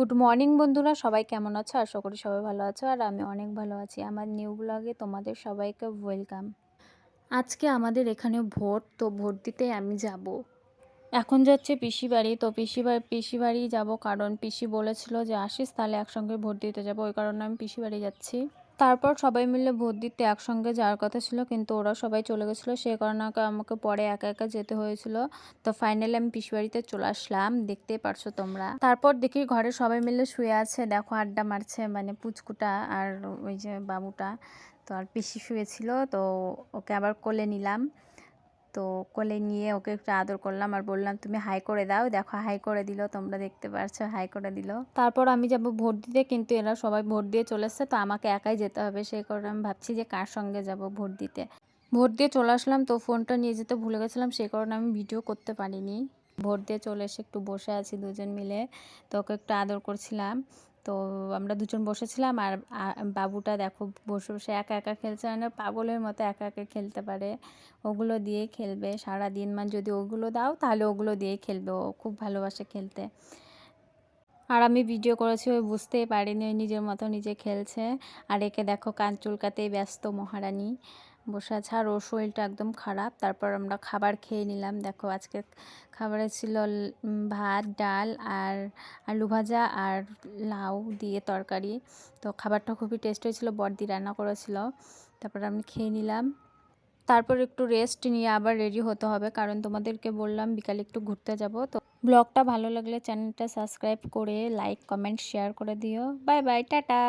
Good morning বন্ধুরা। সবাই কেমন আছো? আশা করি সবাই ভালো আছো আর আমি অনেক ভালো আছি। আমার নিউ ব্লগে তোমাদের সবাইকে ওয়েলকাম আজকে আমাদের এখানে ভোট, তো ভোট দিতে আমি যাব। এখন যাচ্ছে পিসি বাড়ি, তো পিসি বাড়ি পিসি বাড়ি যাব কারণ পিসি বলেছিল যে, আসিস, তাহলে একসঙ্গে ভোট দিতে যাব। ওই কারণে আমি পিসি বাড়ি যাচ্ছি। তারপর সবাই মিলে ভোট দিতে একসঙ্গে যাওয়ার কথা ছিল, কিন্তু ওরা সবাই চলে গেছিল। সে কারণে আমাকে পরে একা একা যেতে হয়েছিল। তো ফাইনালি আমি পিসবাড়িতে চলে আসলাম দেখতে পারছ তোমরা। তারপর দেখি ঘরে সবাই মিলে শুয়ে আছে, দেখো আড্ডা মারছে মানে পুচকুটা আর ওই যে বাবুটা, তো আর পিসি শুয়েছিল, তো ওকে আবার কোলে নিলাম। তো কোলে নিয়ে ওকে একটু আদর করলাম আর বললাম, তুমি হাই করে দাও, দেখো হাই করে দিল, তোমরা দেখতে পারছ, হাই করে দিল। তারপর আমি যাব ভোট দিতে, কিন্তু এরা সবাই ভোট দিয়ে চলে এসছে, তো আমাকে একাই যেতে হবে। সেই কারণে আমি ভাবছি যে কার সঙ্গে যাব ভোট দিতে। ভোট দিয়ে চলে আসলাম, তো ফোনটা নিয়ে যেতে ভুলে গেছিলাম, সেই কারণে আমি ভিডিও করতে পারিনি। ভোট দিয়ে চলে এসে একটু বসে আছি দুজন মিলে, তো ওকে একটু আদর করছিলাম। তো আমরা দুজন বসেছিলাম আর বাবুটা দেখো বসে বসে একা একা খেলছে মানে পাগলের মতো একা একা খেলতে পারে। ওগুলো দিয়ে খেলবে সারা দিন মানে যদি ওগুলো দাও তাহলে ওগুলো দিয়ে খেলবে। ও খুব ভালোবাসে খেলতে। আর আমি ভিডিও করেছি ওই বুঝতেই পারিনি, ওই নিজের মতো নিজে খেলছে। আর একে দেখো কান চুলকাতেই ব্যস্ত মহারানী। বসে আছে। আর ওর শরীরটা একদম খারাপ। তারপর আমরা খাবার খেয়ে নিলাম। দেখো, আজকে খাবারে ছিল ভাত, ডাল আর আলু ভাজা আর লাউ দিয়ে তরকারি। তো খাবারটা খুবই টেস্ট হয়েছিল। বর্দি রান্না করেছিল। তারপর আমি খেয়ে নিলাম। তারপর একটু রেস্ট নিয়ে আবার রেডি হতে হবে। কারণ তোমাদেরকে বললাম, বিকালে একটু ঘুরতে যাব। তো ব্লগটা ভালো লাগলে চ্যানেলটা সাবস্ক্রাইব করে লাইক কমেন্ট শেয়ার করে দিও। Bye bye tata!